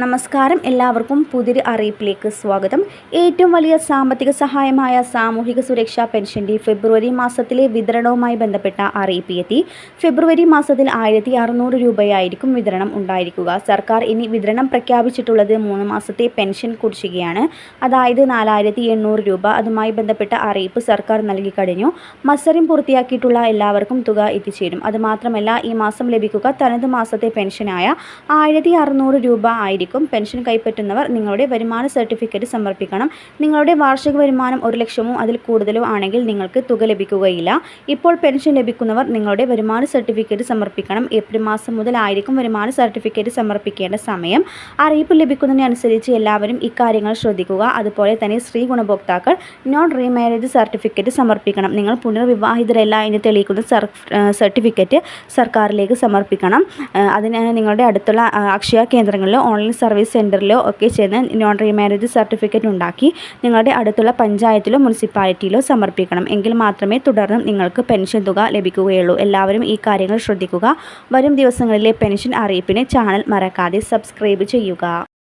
നമസ്കാരം. എല്ലാവർക്കും പുതിയൊരു അറിയിപ്പിലേക്ക് സ്വാഗതം. ഏറ്റവും വലിയ സാമ്പത്തിക സഹായമായ സാമൂഹിക സുരക്ഷാ പെൻഷന്റെ ഫെബ്രുവരി മാസത്തിലെ വിതരണവുമായി ബന്ധപ്പെട്ട അറിയിപ്പ് എത്തി. ഫെബ്രുവരി മാസത്തിൽ ആയിരത്തി അറുന്നൂറ് രൂപയായിരിക്കും വിതരണം ഉണ്ടായിരിക്കുക. സർക്കാർ ഇനി വിതരണം പ്രഖ്യാപിച്ചിട്ടുള്ളത് മൂന്ന് മാസത്തെ പെൻഷൻ കുടിശ്ശികയാണ്. അതായത് നാലായിരത്തി എണ്ണൂറ് രൂപ. അതുമായി ബന്ധപ്പെട്ട അറിയിപ്പ് സർക്കാർ നൽകി കഴിഞ്ഞു. മത്സരം പൂർത്തിയാക്കിയിട്ടുള്ള എല്ലാവർക്കും തുക എത്തിച്ചേരും. അതുമാത്രമല്ല ഈ മാസം ലഭിക്കുക തനത് മാസത്തെ പെൻഷനായ ആയിരത്തി രൂപ ആയിരിക്കും. പെൻഷൻ കൈപ്പറ്റുന്നവർ നിങ്ങളുടെ വരുമാന സർട്ടിഫിക്കറ്റ് സമർപ്പിക്കണം. നിങ്ങളുടെ വാർഷിക വരുമാനം ഒരു ലക്ഷമോ അതിൽ കൂടുതലോ ആണെങ്കിൽ നിങ്ങൾക്ക് തുക ലഭിക്കുകയില്ല. ഇപ്പോൾ പെൻഷൻ ലഭിക്കുന്നവർ നിങ്ങളുടെ വരുമാന സർട്ടിഫിക്കറ്റ് സമർപ്പിക്കണം. ഏപ്രിൽ മാസം മുതൽ ആയിരിക്കും വരുമാന സർട്ടിഫിക്കറ്റ് സമർപ്പിക്കേണ്ട സമയം. അറിയിപ്പ് ലഭിക്കുന്നതിനനുസരിച്ച് എല്ലാവരും ഇക്കാര്യങ്ങൾ ശ്രദ്ധിക്കുക. അതുപോലെ തന്നെ സ്ത്രീ ഗുണഭോക്താക്കൾ നോൺ റീമാരേജ് സർട്ടിഫിക്കറ്റ് സമർപ്പിക്കണം. നിങ്ങൾ പുനർവിവാഹിതരല്ല എന്ന് തെളിയിക്കുന്ന സർട്ടിഫിക്കറ്റ് സർക്കാരിലേക്ക് സമർപ്പിക്കണം. അതിന് നിങ്ങളുടെ അടുത്തുള്ള അക്ഷയ കേന്ദ്രങ്ങളിലോ ഓൺലൈൻ സർവീസ് സെന്ററിലോ ഒക്കെ ചെന്ന് നോൺ റീമാരേജ് സർട്ടിഫിക്കറ്റ് ഉണ്ടാക്കി നിങ്ങളുടെ അടുത്തുള്ള പഞ്ചായത്തിലോ മുനിസിപ്പാലിറ്റിയിലോ സമർപ്പിക്കണം. എങ്കിൽ മാത്രമേ തുടർന്നും നിങ്ങൾക്ക് പെൻഷൻ തുക ലഭിക്കുകയുള്ളൂ. എല്ലാവരും ഈ കാര്യങ്ങൾ ശ്രദ്ധിക്കുക. വരും ദിവസങ്ങളിലെ പെൻഷൻ അറിയിപ്പിന് ചാനൽ മറക്കാതെ സബ്സ്ക്രൈബ് ചെയ്യുക.